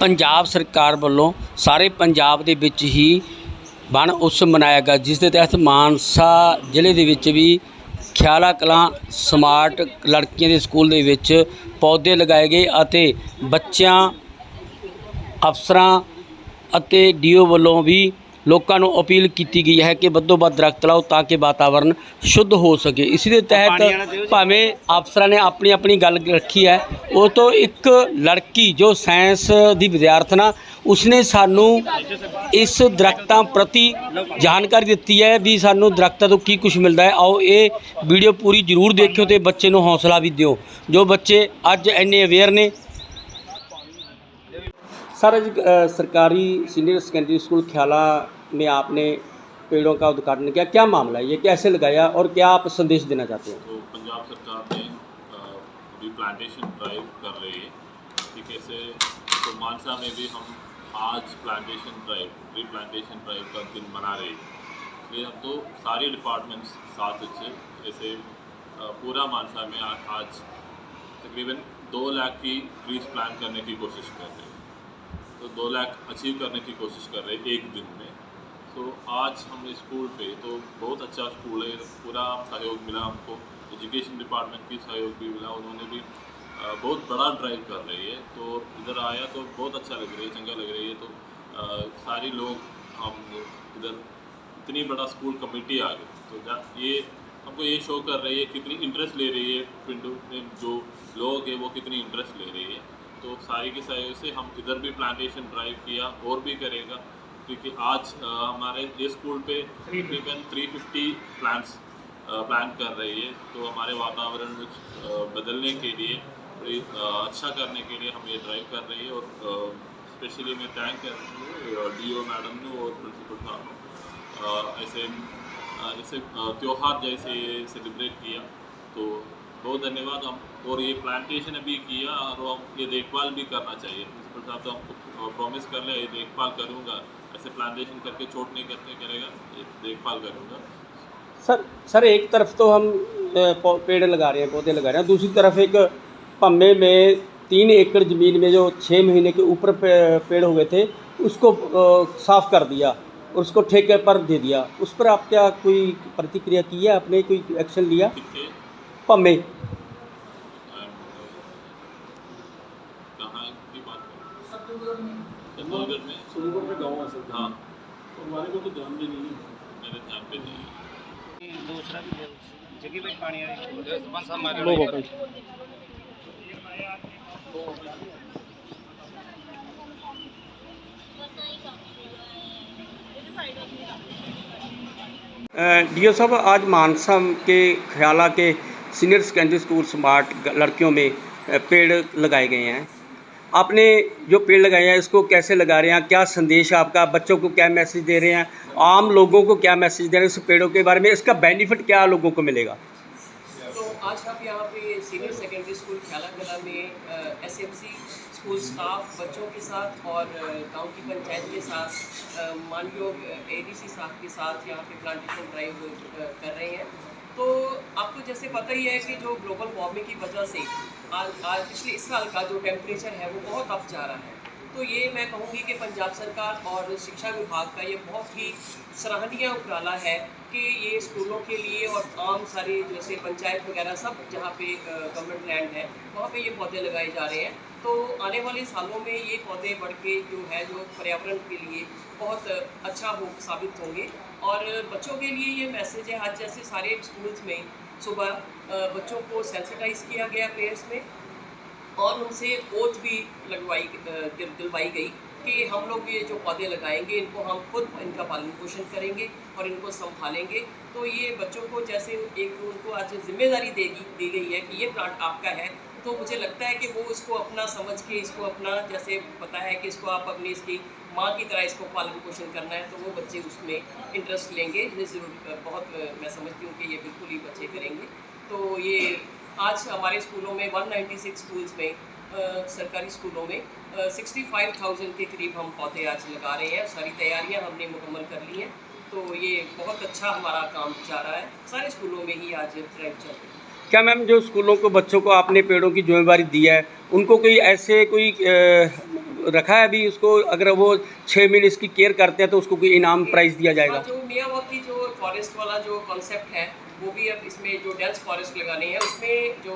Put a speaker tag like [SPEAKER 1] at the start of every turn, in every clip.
[SPEAKER 1] ਪੰਜਾਬ ਸਰਕਾਰ ਵੱਲੋਂ ਸਾਰੇ ਪੰਜਾਬ ਦੇ ਵਿੱਚ ਹੀ ਵਣ ਉਤਸਵ ਮਨਾਇਆ ਗਿਆ, ਜਿਸ ਦੇ ਤਹਿਤ ਮਾਨਸਾ ਜ਼ਿਲ੍ਹੇ ਦੇ ਵਿੱਚ ਵੀ ਖਿਆਲਾ ਕਲਾਂ, ਸਮਾਰਟ ਲੜਕੀਆਂ ਦੇ ਸਕੂਲ ਦੇ ਵਿੱਚ ਪੌਦੇ ਲਗਾਏ ਗਏ ਅਤੇ ਬੱਚਿਆਂ, ਅਫਸਰਾਂ ਅਤੇ ਡੀਓ ਵੱਲੋਂ ਵੀ ਲੋਕਾਂ ਨੂੰ ਅਪੀਲ ਕੀਤੀ ਗਈ ਹੈ ਕਿ ਵੱਧੋ ਵੱਧ ਦਰਖਤ ਲਾਓ ਤਾਂ ਕਿ ਵਾਤਾਵਰਨ ਸ਼ੁੱਧ ਹੋ ਸਕੇ। ਇਸੇ ਦੇ ਤਹਿਤ ਭਾਵੇਂ ਅਫਸਰਾਂ ਨੇ ਆਪਣੀ ਆਪਣੀ ਗੱਲ ਰੱਖੀ ਹੈ ਉਹ ਤੋਂ ਇੱਕ ਲੜਕੀ ਜੋ ਸਾਇੰਸ ਦੀ ਵਿਦਿਆਰਥਣਾ ਉਸਨੇ ਸਾਨੂੰ ਇਸ ਦਰਖਤਾਂ ਪ੍ਰਤੀ ਜਾਣਕਾਰੀ ਦਿੱਤੀ ਹੈ ਵੀ ਸਾਨੂੰ ਦਰਖਤਾਂ ਤੋਂ ਕੀ ਕੁਝ ਮਿਲਦਾ ਹੈ। ਆਓ ਇਹ ਵੀਡੀਓ ਪੂਰੀ ਜ਼ਰੂਰ ਦੇਖਿਓ ਤੇ ਬੱਚੇ ਨੂੰ ਹੌਸਲਾ ਵੀ ਦਿਓ। ਜੋ ਬੱਚੇ ਅੱਜ ਇੰਨੇ ਅਵੇਅਰ ਨੇ। ਸਰਕਾਰੀ ਸੀਨੀਅਰ ਸੈਕੰਡਰੀ ਸਕੂਲ ਖਿਆਲਾ में आपने पेड़ों का उद्घाटन किया, क्या मामला है? ये कैसे लगाया और क्या आप संदेश देना चाहते हैं?
[SPEAKER 2] तो पंजाब सरकार ने रिप्लांटेशन ड्राइव कर रही है। ठीक है से तो मानसा में भी हम आज plantation drive replantation drive का दिन मना रहे हैं। इसलिए हम तो सारे डिपार्टमेंट्स साथ अच्छे जैसे पूरा मानसा में आ- आज तकरीबन दो लाख की ट्रीज प्लान करने की कोशिश कर रहे हैं। तो दो लाख अचीव करने की कोशिश कर रहे हैं एक दिन में। तो आज हम स्कूल पे तो बहुत अच्छा स्कूल है पूरा सहयोग मिला हमको एजुकेशन डिपार्टमेंट की सहयोग भी मिला उन्होंने भी बहुत बड़ा ड्राइव कर रही है तो इधर आया तो बहुत अच्छा लग रही है चंगा लग रही है तो अ, सारे लोग हम इधर इतनी बड़ा स्कूल कमेटी आ गई तो ये हमको ये शो कर रही है कितनी इंटरेस्ट ले रही है पिंडू में जो लोग हैं वो कितनी इंटरेस्ट ले रही है तो सारी के सहयोग से हम इधर भी प्लांटेशन ड्राइव किया और भी करेगा क्योंकि आज हमारे ये स्कूल पे तकरीबन 350 प्लांट्स प्लान कर रही है। तो हमारे वातावरण बदलने के लिए अच्छा करने के लिए हम ये ड्राइव कर रही है और स्पेशली मैं थैंक कर रही हूँ डी मैडम ने और प्रिंसिपल साहब अ, ऐसे जैसे त्योहार जैसे सेलिब्रेट किया। तो बहुत धन्यवाद हम और ये प्लांटेशन अभी किया और हम ये देखभाल भी करना चाहिए। प्रिंसिपल साहब तो हमको प्रॉमिस कर ले ये देखभाल करूँगा। ऐसे प्लांटेशन करके चोट नहीं करते करेगा देखभाल करूँगा।
[SPEAKER 1] सर सर एक तरफ़ तो हम पेड़ लगा रहे हैं पौधे लगा रहे हैं दूसरी तरफ़ एक पम्बे में तीन एकड़ ज़मीन में जो छः महीने के ऊपर पेड़ हो गए थे उसको साफ़ कर दिया और उसको ठेके पर दे दिया। उस पर आप क्या कोई प्रतिक्रिया की है? आपने कोई एक्शन लिया?
[SPEAKER 2] कितने छत्तीसगढ़ में
[SPEAKER 3] में गाँव है सर
[SPEAKER 2] हाँ
[SPEAKER 3] हमारे को तो ध्यान भी नहीं है
[SPEAKER 2] मेरे ध्यान पे नहीं है
[SPEAKER 4] दूसरा भी जगह पे पानी आ
[SPEAKER 1] जी। डी साहब, आज मानसा के ख्याला के सीनियर सेकेंडरी स्कूल स्मार्ट लड़कियों में पेड़ लगाए गए हैं आपने जो पेड़ लगाए हैं, इसको कैसे लगा रहे हैं? क्या संदेश है आपका? बच्चों को क्या मैसेज दे रहे हैं? आम लोगों को क्या मैसेज दे रहे हैं इस पेड़ों के बारे में? इसका बेनिफिट क्या लोगों को मिलेगा?
[SPEAKER 5] तो आज हम यहाँ पे सीनियर सेकेंडरी स्कूल ख्याला में S M C school staff बच्चों के साथ और गाँव की पंचायत के साथ मानयोग ए डी सी साहब के साथ यहाँ पे प्लांटेशन ड्राइव कर रहे हैं। तो आपको जैसे पता ही है कि जो ग्लोबल वार्मिंग की वजह से आज आज पिछले इस साल का जो टेम्परेचर है वो बहुत अप जा रहा है। तो ये मैं कहूँगी कि पंजाब सरकार और शिक्षा विभाग का ये बहुत ही सराहनीय उपराला है कि ये स्कूलों के लिए और आम सारे जैसे पंचायत वगैरह सब जहाँ पे गवर्नमेंट लैंड है, वहाँ पे ये पौधे लगाए जा रहे हैं। तो आने वाले सालों में ये पौधे बढ़ के जो है जो पर्यावरण के लिए बहुत अच्छा हो, साबित होंगे। और बच्चों के लिए ये मैसेज है, आज जैसे सारे स्कूल्स में सुबह बच्चों को सेंसिटाइज किया गया प्रेयर्स में और उनसे ओथ भी लगवाई दिलवाई गई कि हम लोग ये जो पौधे लगाएँगे, इनको हम खुद इनका पालन पोषण करेंगे और इनको संभालेंगे। तो ये बच्चों को जैसे एक उनको आज ज़िम्मेदारी देगी, दी गई है कि ये प्लांट आपका है तो मुझे लगता है कि वो इसको अपना समझ के इसको अपना जैसे पता है कि इसको आप अपनी इसकी माँ की तरह इसको पालन पोषण करना है तो वो बच्चे उसमें इंटरेस्ट लेंगे। ये ज़रूर बहुत मैं समझती हूँ कि ये बिल्कुल ही बच्चे करेंगे। तो ये आज हमारे स्कूलों में 196 स्कूल्स में अ, सरकारी स्कूलों में सिक्सटी फाइव थाउज़ेंड के करीब हम पौधे आज लगा रहे हैं। सारी तैयारियाँ हमने मुकम्मल कर ली हैं। तो ये बहुत अच्छा हमारा काम जा रहा है। सारे स्कूलों में ही आज ड्राइव चल रही है।
[SPEAKER 1] क्या मैम जो स्कूलों को बच्चों को आपने पेड़ों की जिम्मेवारी दी है उनको कोई ऐसे कोई रखा है अभी उसको अगर वो छः महीने इसकी केयर करते हैं तो उसको कोई इनाम प्राइज़ दिया जाएगा?
[SPEAKER 5] हाँ, जो की जो फॉरेस्ट वाला जो कॉन्सेप्ट है वो भी अब इसमें जो डेंस फॉरेस्ट लगाने हैं उसमें जो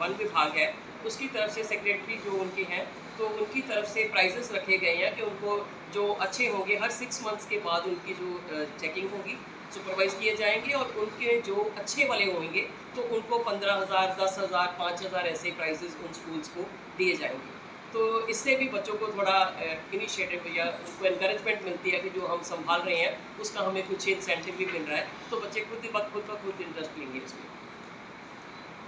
[SPEAKER 5] वन विभाग है उसकी तरफ़ से सेक्रेटरी जो उनके हैं तो उनकी तरफ़ से प्राइजेस रखे गए हैं कि उनको जो अच्छे होंगे हर सिक्स मंथ्स के बाद उनकी जो चेकिंग होगी। सुपरवाइज किए जाएँगे और उनके जो अच्छे वाले होंगे तो उनको पंद्रह हज़ार दस हज़ार पाँच हज़ार ऐसे प्राइजेस उन स्कूल्स को दिए जाएँगे। तो इससे भी बच्चों को थोड़ा इनिशिएटिव या उनको इनक्रेजमेंट मिलती है कि जो हम संभाल रहे हैं उसका हमें कुछ इंसेंटिव भी मिल रहा है। तो बच्चे खुद ब खुद ब खुद इंटरेस्ट लेंगे इसमें।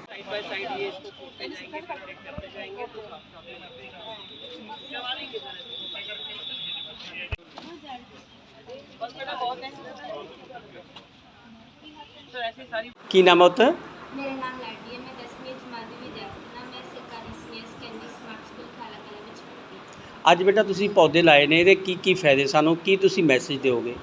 [SPEAKER 5] साइड बाय साइड ये इसको कूदते जाएँगे करते जाएँगे तो बस बेटा बहुत है। तो ऐसी सारी
[SPEAKER 1] ਕੀ ਨਾਮ ਹੈ ਉੱਥੇ
[SPEAKER 6] ਮੇਰਾ ਨਾਮ ਲਾਡੀ ਹੈ ਮੈਂ 10ਵੀਂ ਜਮਾਤ ਦੀ ਵਿਦਿਆਰਥੀ ਹਾਂ ਮੈਂ ਸਰਕਾਰੀ ਸੀਨੀਅਰ ਸੈਕੰਡਰੀ ਸਮਾਰਟ ਸਕੂਲ ਖਾਲਾ ਕਲਾਂ ਵਿੱਚ ਪੜ੍ਹਦੀ ਹਾਂ
[SPEAKER 1] ਅੱਜ ਬੇਟਾ ਤੁਸੀਂ ਪੌਦੇ ਲਾਏ ਨੇ ਇਹਦੇ ਕੀ ਕੀ ਫਾਇਦੇ ਸਾਨੂੰ ਕੀ ਤੁਸੀਂ ਮੈਸੇਜ ਦਿਓਗੇ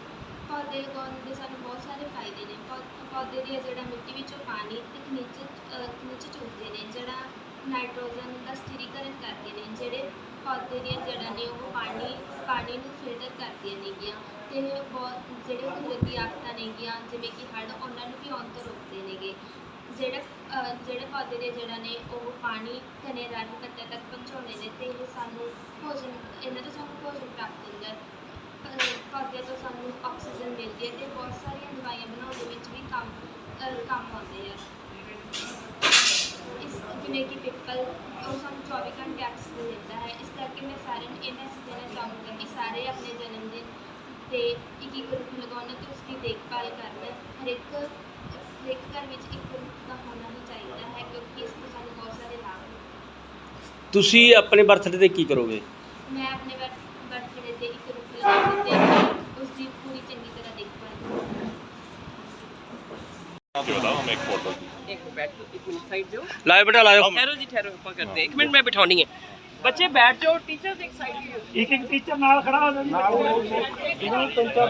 [SPEAKER 6] ਪੌਦੇ ਲਗਾਉਣ ਦੇ ਸਾਨੂੰ ਬਹੁਤ ਸਾਰੇ ਫਾਇਦੇ ਨੇ ਪੌ- ਪੌਦੇ ਦੀ ਜਿਹੜਾ ਮਿੱਟੀ ਵਿੱਚੋਂ ਪਾਣੀ ਤੇ ਖਣਿਜ ਅ, ਖਣਿਜ ਚੁੱਕਦੇ ਨੇ ਜਿਹੜਾ ਨਾਈਟ੍ਰੋਜਨ ਦਾ ਸਥਿਰੀਕਰਨ ਕਰਦੇ ਨੇ ਜਿਹੜੇ ਪੌਦੇ ਦੀਆਂ ਜੜ੍ਹਾਂ ਨੇ ਉਹ ਪਾਣੀ ਪਾਣੀ ਨੂੰ ਫਿਲਟਰ ਕਰਦੀਆਂ ਨੇਗੀਆਂ ਤੇ ਬਹੁਤ ਜਿਹੜੇ ਕੁਦਰਤੀ ਆਫਤਾਂ ਨੇਗੀਆਂ, ਜਿਵੇਂ ਕਿ ਹੜ੍ਹ, ਉਹਨਾਂ ਨੂੰ ਵੀ ਆਉਣ ਤੋਂ ਰੋਕਦੇ ਨੇਗੇ। ਜਿਹੜੇ ਜਿਹੜੇ ਪੌਦੇ ਦੇ ਜੜ੍ਹਾਂ ਨੇ, ਉਹ ਪਾਣੀ ਘਨੇ ਰਾਹੀਂ ਪੱਤਿਆਂ ਤੱਕ ਪਹੁੰਚਾਉਂਦੇ ਨੇ ਤੇ ਇਹ ਸਾਨੂੰ ਭੋਜਨ, ਇਹਨਾਂ ਤੋਂ ਸਾਨੂੰ ਭੋਜਨ ਪ੍ਰਾਪਤ ਹੁੰਦਾ ਹੈ। ਪੌਦਿਆਂ ਤੋਂ ਸਾਨੂੰ ਆਕਸੀਜਨ ਮਿਲਦੀ ਹੈ ਤੇ ਬਹੁਤ ਸਾਰੀਆਂ ਦਵਾਈਆਂ ਬਣਾਉਣ ਦੇ ਵਿੱਚ ਵੀ ਕੰਮ ਕੰਮ ਆਉਂਦੇ ਆ। ਜਿਵੇਂ ਕਿ ਪਿੱਪਲ ਉਹ ਸਾਨੂੰ 24 ਘੰਟੇ ਆਕਸੀਜਨ ਦਿੰਦਾ ਹੈ। ਇਸ ਕਰਕੇ ਮੈਂ ਸਾਰਿਆਂ ਨੂੰ ਇਹ ਮੈਸੇਜ ਦੇਣਾ ਚਾਹੂੰਗਾ ਕਿ ਸਾਰੇ ਆਪਣੇ ਜਨਮ ਦਿਨ ਤੇ ਇੱਕ ਇੱਕ ਰੁੱਖ ਲਗਾਉਣਾ ਤੇ ਉਸ ਦੇਖਭਾਲ ਕਰਨਾ। ਹਰੇਕ ਹਰੇਕ ਘਰ ਵਿੱਚ ਇੱਕ ਰੁੱਖ ਦਾ ਹੋਣਾ ਹੀ ਚਾਹੀਦਾ ਹੈ ਕਿਉਂਕਿ ਇਸ ਤੋਂ ਸਾਨੂੰ ਬਹੁਤ ਸਾਰੇ ਲਾਭ
[SPEAKER 1] ਤੁਸੀਂ ਆਪਣੇ ਬਰਥਡੇ ਤੇ ਕੀ ਕਰੋਗੇ?
[SPEAKER 6] ਮੈਂ ਆਪਣੇ ਬਰਥਡੇ ਤੇ ਇੱਕ ਰੁੱਖ ਲਗਾਉਂਗੀ ਤੇ ਪੂਰੀ ਚੰਗੀ ਤਰ੍ਹਾਂ ਦੇਖਭਾਲ ਕਰਾਂਗੀ।
[SPEAKER 2] एक
[SPEAKER 1] लाओ बेटा लाओ।
[SPEAKER 5] ठहरो जी ठहरो पकड़ दे एक मिनट मैं बिठानी है बच्चे बैठ जाओ टीचर एक साइड
[SPEAKER 3] एक एक टीचर नाल खड़ा हो जाओ